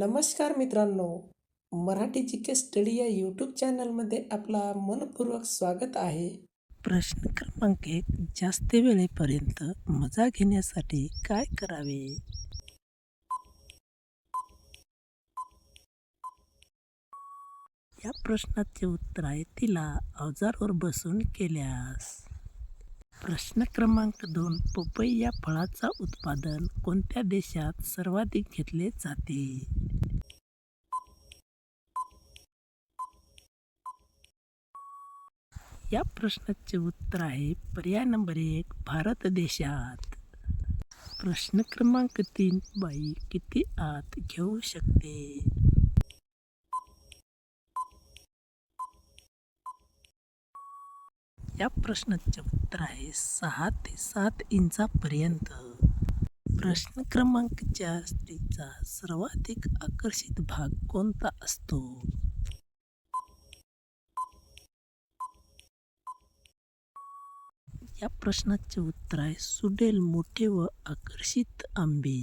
नमस्कार मित्रांनो Marathi G K study या यूट्यूब चॅनलमध्ये आपला मनपूर्वक स्वागत आहे. प्रश्न क्रमांक एक जास्त वेळेपर्यंत मजा घेण्यासाठी काय करावे? या प्रश्नाचे उत्तर आहे तिला अवजारवर बसून केल्यास. प्रश्न क्रमांक दोन पपई या फळाचा उत्पादन कोणत्या देशात सर्वाधिक घेतले जाते? या प्रश्नाचे उत्तर आहे पर्याय नंबर एक भारत देशात. प्रश्न क्रमांक तीन बाई किती आत घेऊ शकते? या प्रश्नाचे उत्तर आहे सहा ते सात इंचापर्यंत. प्रश्न क्रमांक चार स्त्रीचा सर्वाधिक आकर्षित भाग कोणता असतो? या प्रश्नाचे उत्तर आहे. सुडेल मोठे व आकर्षित आंबे.